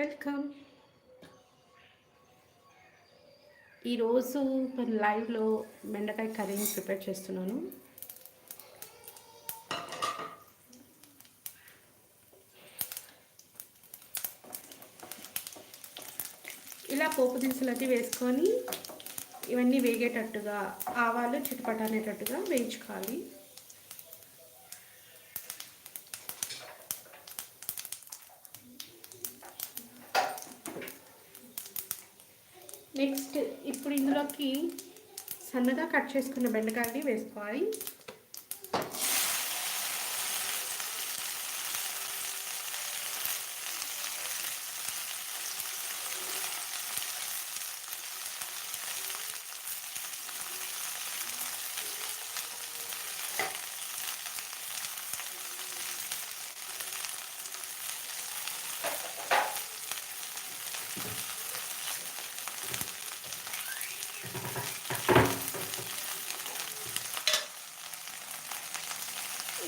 Welcome ఈరోజు నేను లైవ్లో బెండకాయ కర్రీని ప్రిపేర్ చేస్తున్నాను. ఇలా పోపు దినుసులు అది వేసుకొని ఇవన్నీ వేగేటట్టుగా ఆవాలు చిటపట అనేటట్టుగా వేయించుకోవాలి. నెక్స్ట్ ఇప్పుడు ఇందులోకి సన్నగా కట్ చేసుకున్న బెండకాయని వేసుకోవాలి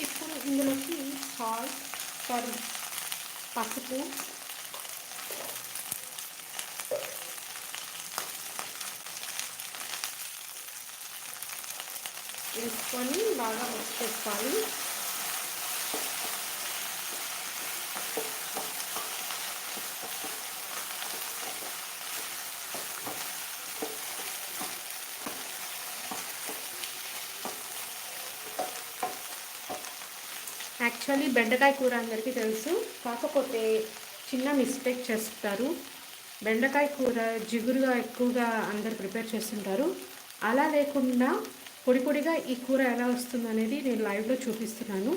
ఇప్పుడు ఇందులోకి సారీ పసుపు వేసుకొని బాగా మిక్స్ చేసుకోవాలి యాక్చువల్లీ బెండకాయ కూర అందరికీ తెలుసు. కాకపోతే చిన్న మిస్టేక్ చేస్తారు. బెండకాయ కూర జిగురుగా ఎక్కువగా అందరు ప్రిపేర్ చేస్తుంటారు. అలా లేకుండా పొడి పొడిగా ఈ కూర ఎలా వస్తుందనేది నేను లైవ్లో చూపిస్తున్నాను.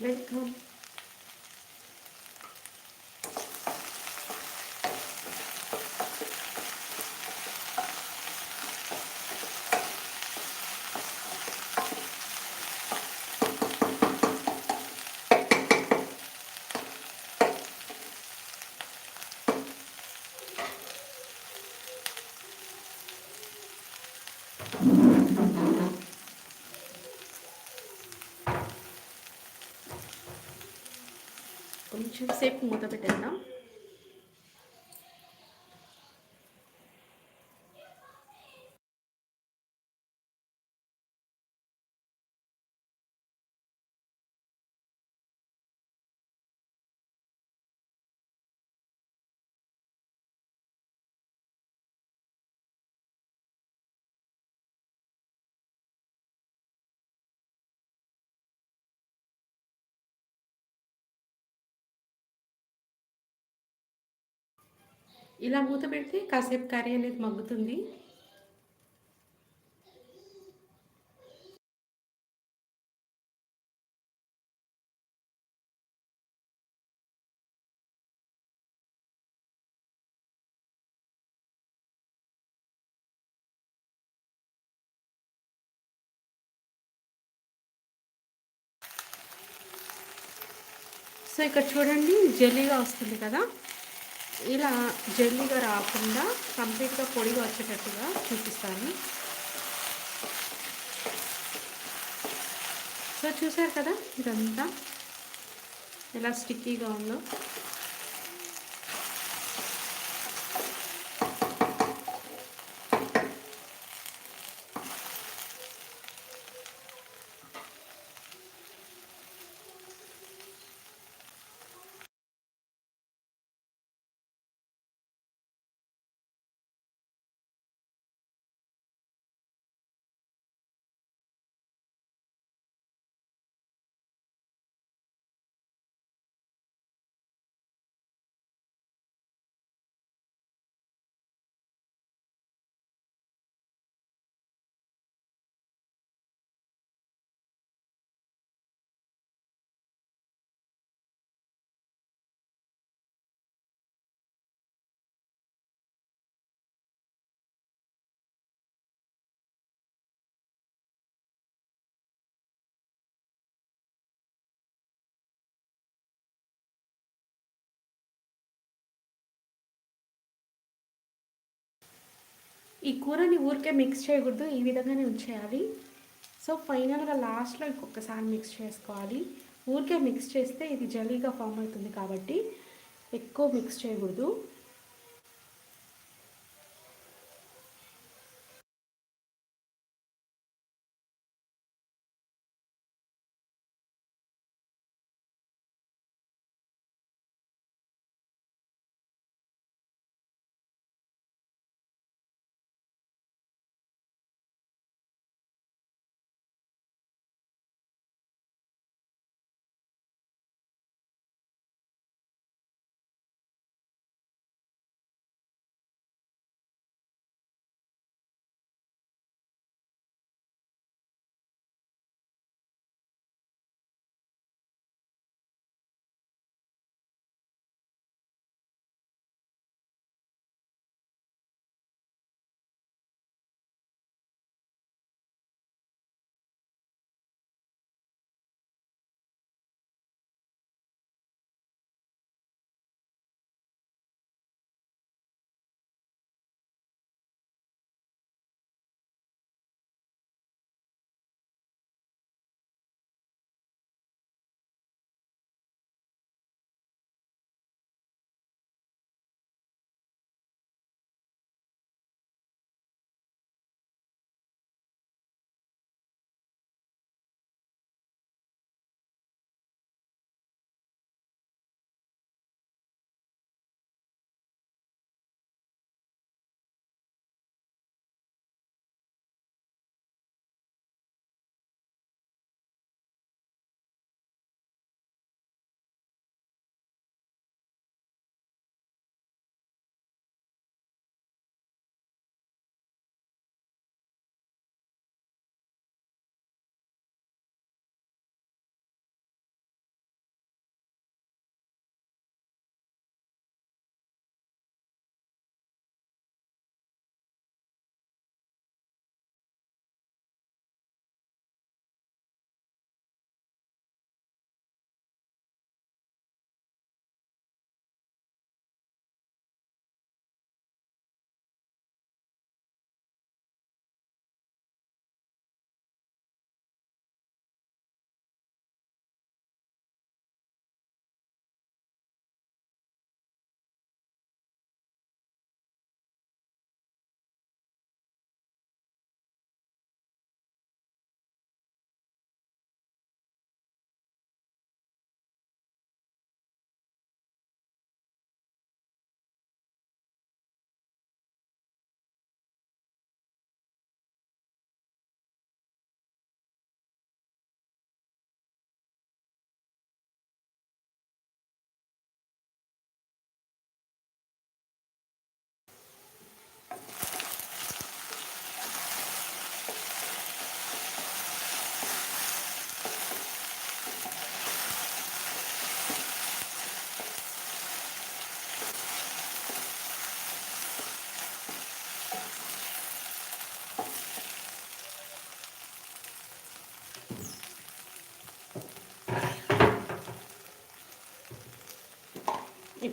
వెల్కమ్ కొంచెం సేపు మూత పెట్టేద్దాం. ఇలా మూత పెడితే కాసేపు కర్రీ అనేది మగ్గుతుంది. సో ఇక్కడ చూడండి జెల్లీగా వస్తుంది కదా. ఇలా జల్లీగా రాకుండా కంప్లీట్గా పొడిగా వచ్చేటట్టుగా చూపిస్తాను. సో చూసారు కదా ఇదంతా? ఎలా స్టిక్కీగా ఉందో? ఈ కూరని ఊరికే మిక్స్ చేయకూడదు ఈ విధంగానే ఉంచేయాలి. సో ఫైనల్గా లాస్ట్లో ఇంకొకసారి మిక్స్ చేసుకోవాలి. ఊరికే మిక్స్ చేస్తే ఇది జలీగా ఫామ్ అవుతుంది కాబట్టి ఎక్కువ మిక్స్ చేయకూడదు.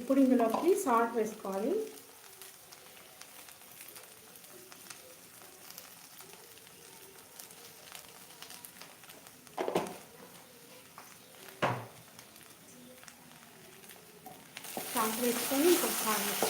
ఇప్పుడు ఇందులోకి సాల్ట్ వేసుకోవాలి సాల్ట్ వేసుకొని ఇంకొకసారి మిక్స్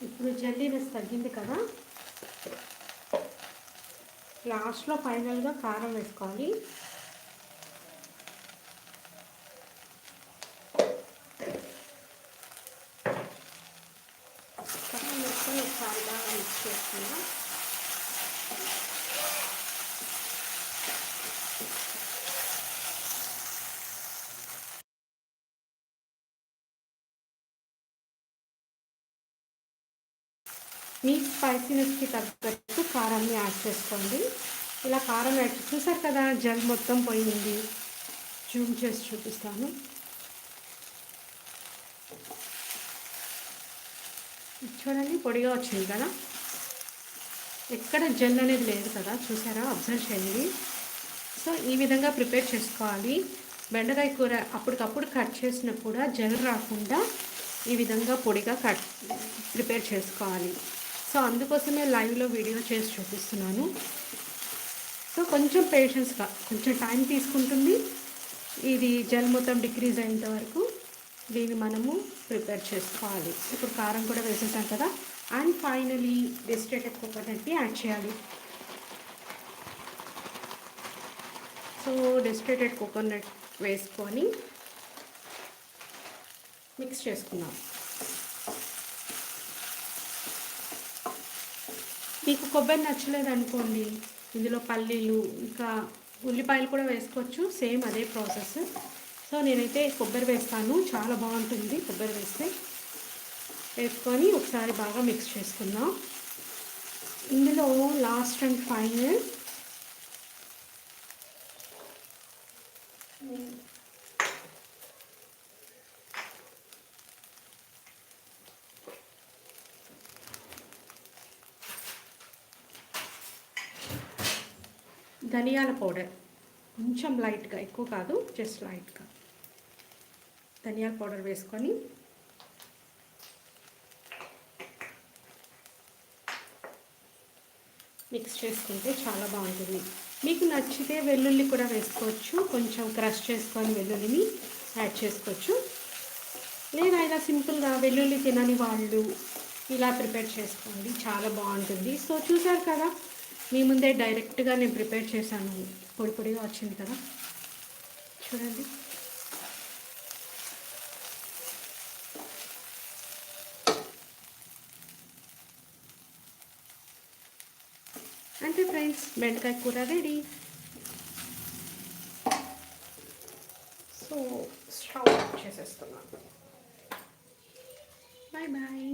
ఇప్పుడు జల్లీనెస్ తగ్గింది కదా. లాస్ట్లో ఫైనల్గా కారం వేసుకోవాలి కారం వేసుకొని ఒకసారి బాగా మిక్స్ చేసుకుందాం మీ స్పైసీనెస్కి తగ్గట్టు కారాన్ని యాడ్ చేసుకోండి. ఇలా కారం యాడ్ చూసారు కదా జల్ మొత్తం పోయింది. జూమ్ చేసి చూపిస్తాను. చూడండి పొడిగా వచ్చింది కదా. ఎక్కడ జెల్ అనేది లేదు కదా చూసారా? అబ్జర్వ్ చేయండి. సో ఈ విధంగా ప్రిపేర్ చేసుకోవాలి. బెండకాయ కూర అప్పటికప్పుడు కట్ చేసినా కూడా జెల్ రాకుండా ఈ విధంగా పొడిగా కట్ ప్రిపేర్ చేసుకోవాలి. సో అందుకోసమే లైవ్లో వీడియో చేసి చూపిస్తున్నాను. సో కొంచెం పేషెన్స్గా కొంచెం టైం తీసుకుంటుంది. ఇది జల్ మొత్తం డిక్రీజ్ అయ్యేంత వరకు దీన్ని మనము ప్రిపేర్ చేసుకోవాలి. ఇప్పుడు కారం కూడా వేసేసాం కదా. అండ్ ఫైనలీ డెస్టేటెడ్ కోకోనట్ని యాడ్ చేయాలి. సో డెస్టేటెడ్ కోకోనట్ వేసుకొని మిక్స్ చేసుకుందాం. మీకు కొబ్బరి నచ్చలేదు అనుకోండి ఇందులో పల్లీలు ఇంకా ఉల్లిపాయలు కూడా వేసుకోవచ్చు సేమ్ అదే ప్రాసెస్. సో నేనైతే కొబ్బరి వేస్తాను చాలా బాగుంటుంది కొబ్బరి వేస్తే. వేసుకొని ఒకసారి బాగా మిక్స్ చేసుకుందాం. ఇందులో లాస్ట్ అండ్ ఫైనల్ ధనియాల పౌడర్. కొంచెం లైట్గా ఎక్కువ కాదు జస్ట్ లైట్గా. ధనియాల పౌడర్ వేసుకొని మిక్స్ చేసుకుంటే చాలా బాగుంటుంది. మీకు నచ్చితే వెల్లుల్లి కూడా వేసుకోవచ్చు. కొంచెం క్రష్ చేసుకొని వెల్లుల్లిని యాడ్ చేసుకోవచ్చు. లేదా ఇలా సింపుల్గా వెల్లుల్లి తినని వాళ్ళు ఇలా ప్రిపేర్ చేసుకోండి. చాలా బాగుంటుంది. సో చూసారు కదా మీ ముందే డైరెక్ట్గా నేను ప్రిపేర్ చేశాను. పొడి పొడిగా వచ్చింది కదా. చూడండి. అంతే ఫ్రెండ్స్ బెండకాయ కూర రెడీ. సో స్టవ్ చేసేస్తున్నాను. Bye bye.